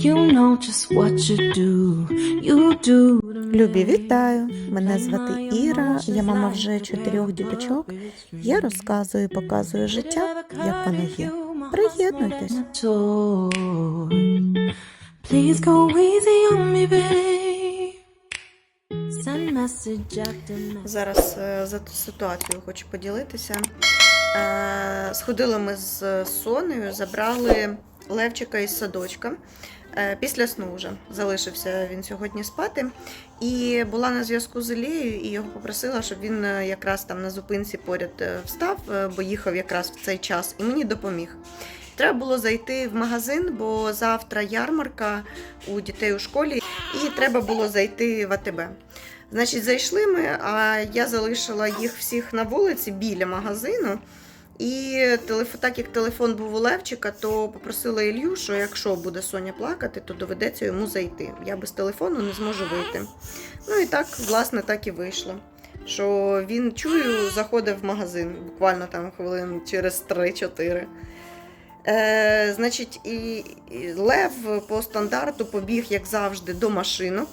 You know just what you do. You do. Любі, вітаю! Мене звати Іра, я мама вже чотирьох діточок. Я розказую і показую життя, як воно є. Приєднуйтесь. Please go easy on me, babe. Send message after message. Зараз е, за ту ситуацію хочу поділитися. Е, Сходили ми з Сонею, забрали Левчика із садочка. Е, Після сну вже залишився він сьогодні спати. І була на зв'язку з Ілією і його попросила, щоб він е, якраз там на зупинці поряд е, встав, бо їхав якраз в цей час, і мені допоміг. Треба було зайти в магазин, бо завтра ярмарка у дітей у школі, і треба було зайти в АТБ. Значить, зайшли ми, а я залишила їх всіх на вулиці біля магазину. І телеф... так як телефон був у Левчика, то попросила Ілью, що якщо буде Соня плакати, то доведеться йому зайти. Я без телефону не зможу вийти. Ну і так, власне, так і вийшло. Що він чую, заходив в магазин буквально там хвилин через 3-4. Е, значить, і Лев по стандарту побіг, як завжди, до машинок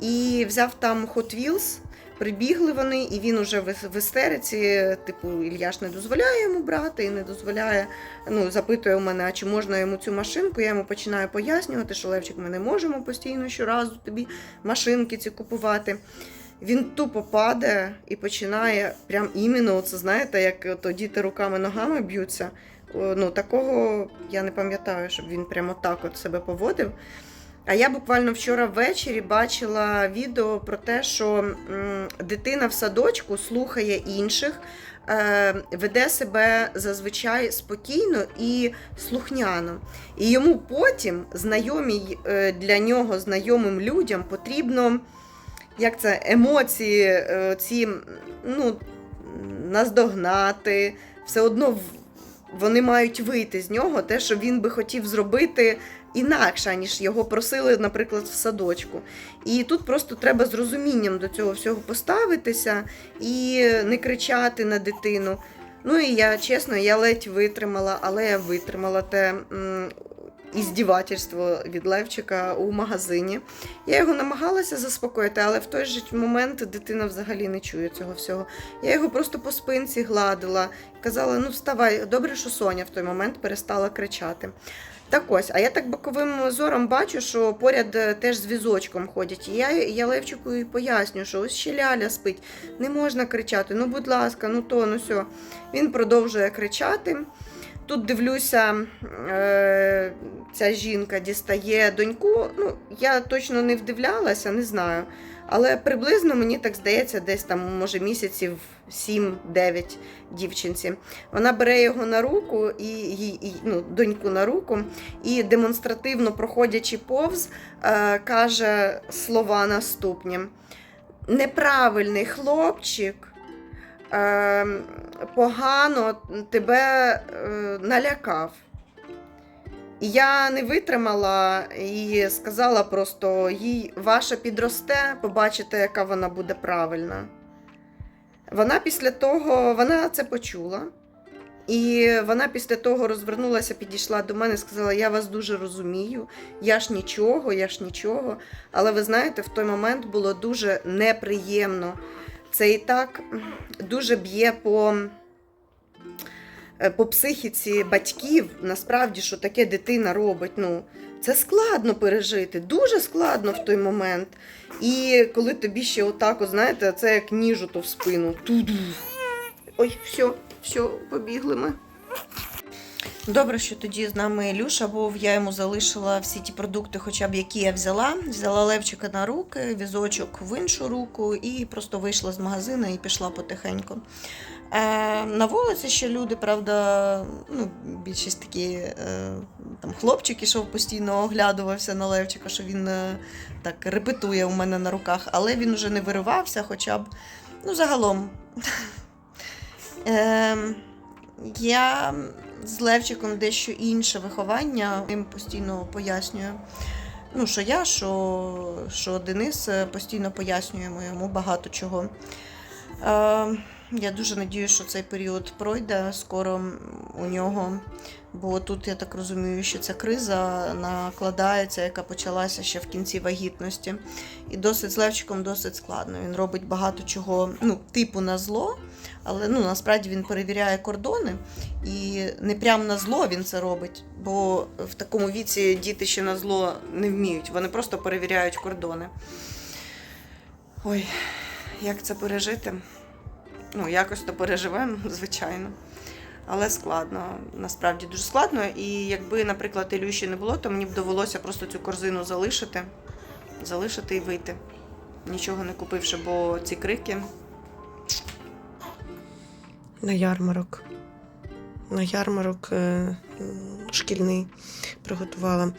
і взяв там Hot Wheels. Прибігли вони, і він уже в істериці, типу, Ільяш не дозволяє йому брати і не дозволяє, ну, запитує у мене, а чи можна йому цю машинку. Я йому починаю пояснювати, що Левчик, ми не можемо постійно щоразу тобі машинки ці купувати. Він тупо падає і починає прям іменно, це знаєте, як то діти руками ногами б'ються. Ну, такого я не пам'ятаю, щоб він прямо так от себе поводив. А я буквально вчора ввечері бачила відео про те, що дитина в садочку слухає інших, е, веде себе зазвичай спокійно і слухняно. І йому потім знайомій е, для нього знайомим людям потрібно як це, емоції е, ці ну, наздогнати, все одно вони мають вийти з нього те, що він би хотів зробити інакше, ніж його просили, наприклад, в садочку. І тут просто треба з розумінням до цього всього поставитися і не кричати на дитину. Ну і я чесно, я ледь витримала, але я витримала те іздівательство від Левчика у магазині. Я його намагалася заспокоїти, але в той же момент дитина взагалі не чує цього всього. Я його просто по спинці гладила, казала: ну вставай, добре, що Соня в той момент перестала кричати. Так ось, а я так боковим зором бачу, що поряд е, теж з візочком ходять. І я, Левчику і поясню, що ось ще ляля спить, не можна кричати, ну будь ласка, ну то, ну сьо. Він продовжує кричати. Тут дивлюся, е, ця жінка дістає доньку. Ну, я точно не вдивлялася, не знаю. Але приблизно мені так здається, десь там, може, місяців 7-9 дівчинці. Вона бере його на руку і, їй- і ну, доньку на руку, і демонстративно проходячи повз, е, каже слова наступні: неправильний хлопчик. Е, погано тебе е, налякав. Я не витримала і сказала просто їй, ваша підросте, побачите, яка вона буде правильна. Вона після того, вона це почула. І вона після того розвернулася, підійшла до мене і сказала: Я вас дуже розумію, я ж нічого, я ж нічого. Але ви знаєте, в той момент було дуже неприємно. Це і так дуже б'є по, по психіці батьків, насправді, що таке дитина робить. Ну, це складно пережити, дуже складно в той момент. І коли тобі ще отак, от, знаєте, це як ніжу то в спину. Туду. Ой, все, все, побігли ми. Добре, що тоді з нами Ілюша був. Я йому залишила всі ті продукти, хоча б які я взяла. Взяла Левчика на руки, візочок в іншу руку і просто вийшла з магазину і пішла потихеньку. Е, на вулиці ще люди, правда, ну, більшість такі е, там хлопчик ішов постійно оглядувався на Левчика, що він е, так репетує у мене на руках, але він вже не виривався, хоча б ну, загалом. Я з Левчиком дещо інше виховання. Їм постійно пояснюю. Ну, що я, що, що Денис постійно пояснюємо йому багато чого. Е, Я дуже надію, що цей період пройде скоро у нього. Бо тут я так розумію, що ця криза накладається, яка почалася ще в кінці вагітності. І досить з Левчиком досить складно. Він робить багато чого, ну, типу на зло, але ну, насправді він перевіряє кордони. І не прямо на зло він це робить, бо в такому віці діти ще на зло не вміють. Вони просто перевіряють кордони. Ой, як це пережити? Ну, якось то переживемо, звичайно. Але складно, насправді дуже складно. І якби, наприклад, Ілюші не було, то мені б довелося просто цю корзину залишити, залишити і вийти. Нічого не купивши, бо ці крики. На ярмарок. На ярмарок е, шкільний приготувала.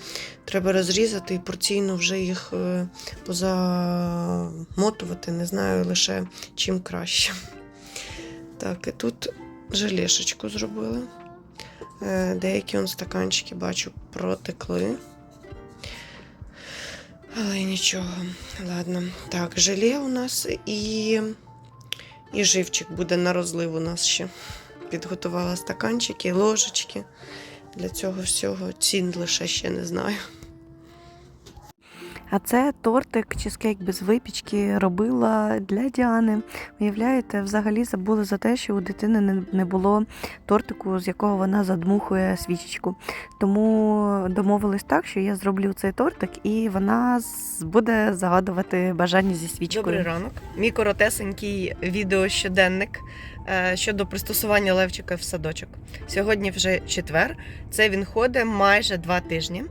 Треба розрізати і порційно вже їх е, позамотувати. Не знаю лише чим краще. Так, і тут желешечку зробили. Е, Деякі он стаканчики, бачу, протекли. Але нічого. Ладно. Так, желе у нас і, і живчик буде на розлив у нас ще. Підготувала стаканчики, ложечки. Для цього всього цін лише ще не знаю. А це тортик чизкейк без випічки робила для Діани. Уявляєте, взагалі забула за те, що у дитини не- не було тортику, з якого вона задмухує свічечку. Тому домовились так, що я зроблю цей тортик, і вона буде загадувати бажання зі свічкою. Добрий ранок. Мій коротесенький відеощоденник е, щодо пристосування Левчика в садочок. Сьогодні вже четвер. Це він ходить майже два тижні.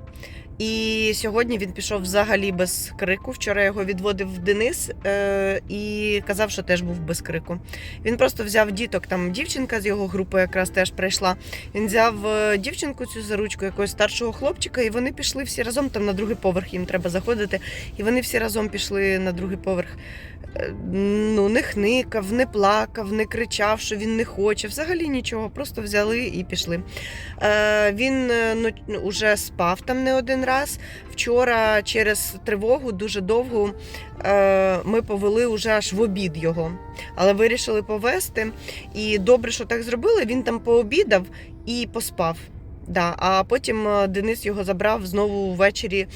І сьогодні він пішов взагалі без крику. Вчора його відводив Денис е, і казав, що теж був без крику. Він просто взяв діток, там дівчинка з його групи якраз теж прийшла. Він взяв е, дівчинку цю за ручку якогось старшого хлопчика, і вони пішли всі разом. Там на другий поверх їм треба заходити. І вони всі разом пішли на другий поверх. Е, Ну, не хникав, не плакав, не кричав, що він не хоче. Взагалі нічого, просто взяли і пішли. Е, він е, ну, уже спав там не один раз. Вчора через тривогу дуже довго е, ми повели уже аж в обід його. Але вирішили повести. І добре, що так зробили. Він там пообідав і поспав. Да, а потім е, Денис його забрав знову ввечері.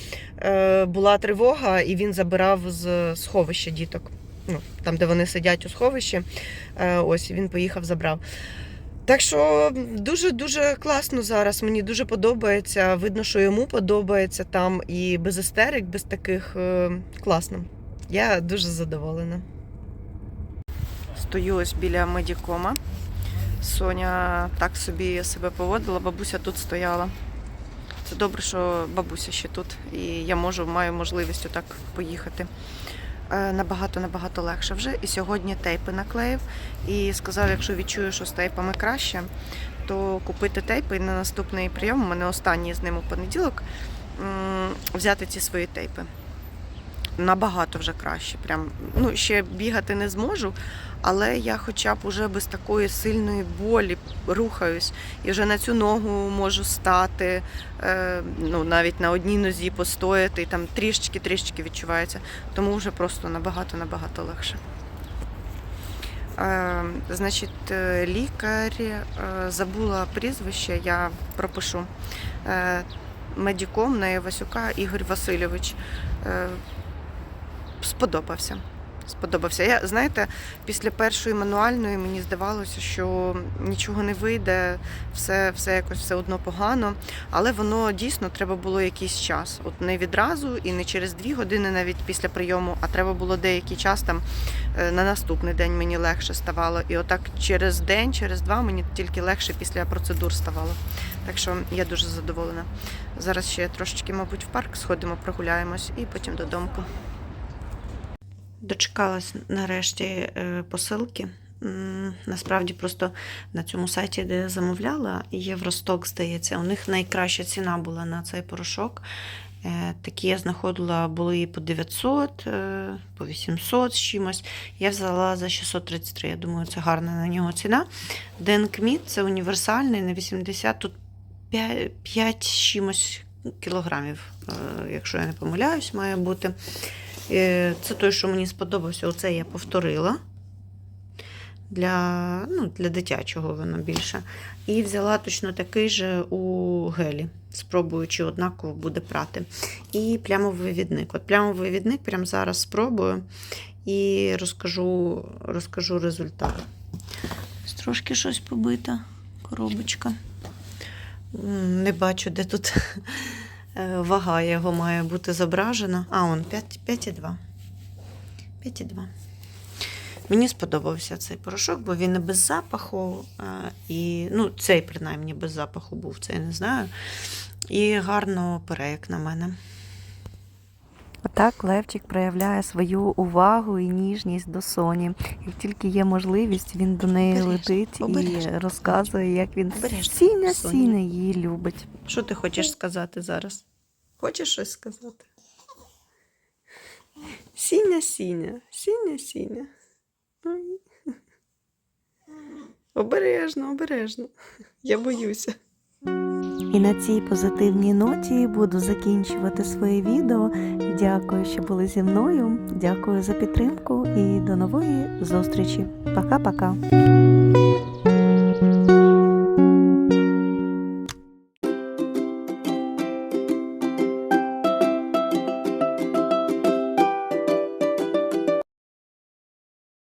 Е, була тривога, і він забирав з сховища діток. Ну, там, де вони сидять у сховищі. Е, ось він поїхав, забрав. Так що дуже-дуже класно зараз. Мені дуже подобається. Видно, що йому подобається там і без істерик, без таких е, класно. Я дуже задоволена. Стою ось біля медікома. Соня так собі себе поводила, бабуся тут стояла. Це добре, що бабуся ще тут, і я можу, маю можливість отак поїхати. Е, Набагато набагато легше вже. І сьогодні тейпи наклеїв. І сказав, якщо відчую, що з тейпами краще, то купити тейпи на наступний прийом, у мене останній з ним у понеділок, взяти ці свої тейпи. Набагато вже краще. Прям, ну, ще бігати не зможу, але я хоча б уже без такої сильної болі рухаюсь. І вже на цю ногу можу стати, е, ну, навіть на одній нозі постояти, і там трішечки-трішечки відчувається. Тому вже просто набагато-набагато легше. Е, значить, е, лікар е, забула прізвище, я пропишу. Е, медиком на Івасюка Ігор Васильович. Е, сподобався. Сподобався. Я знаєте, після першої мануальної мені здавалося, що нічого не вийде, все, все якось все одно погано. Але воно дійсно треба було якийсь час. От не відразу і не через дві години навіть після прийому, а треба було деякий час там е, на наступний день мені легше ставало. І отак через день, через два мені тільки легше після процедур ставало. Так що я дуже задоволена. Зараз ще трошечки, мабуть, в парк сходимо, прогуляємось і потім додому. Дочекалась нарешті е, посилки. Насправді просто на цьому сайті, де я замовляла, Євросток, здається, у них найкраща ціна була на цей порошок. Е, Такі я знаходила були і по 900, е, по 800 з чимось. Я взяла за 633. Я думаю, це гарна на нього ціна. Денкміт це універсальний на 80, тут 5, 5 з чимось кілограмів, якщо я не помиляюсь, має бути. Е, Це той, що мені сподобався. Оце я повторила. для, ну, для дитячого воно більше. І взяла точно такий же у гелі, спробую, чи однаково буде прати. І плямовий відник. От плямовий відник прямо зараз спробую і розкажу, розкажу результат. Трошки щось побита коробочка. Не бачу, де тут вага його має бути зображена. А, он 5, 5,2. 5,2. Мені сподобався цей порошок, бо він і без запаху, е, і, ну, цей принаймні без запаху був, цей не знаю. І гарно пере, як на мене. Отак Левчик проявляє свою увагу і ніжність до Соні. Як тільки є можливість, він до неї летить і розказує, як він сильно її любить. Що ти хочеш сказати зараз? Хочеш щось сказати? Сіня, сіня, сіня, сіня. Обережно, обережно. Я боюся. І на цій позитивній ноті буду закінчувати своє відео. Дякую, що були зі мною. Дякую за підтримку і до нової зустрічі. Пока-пока.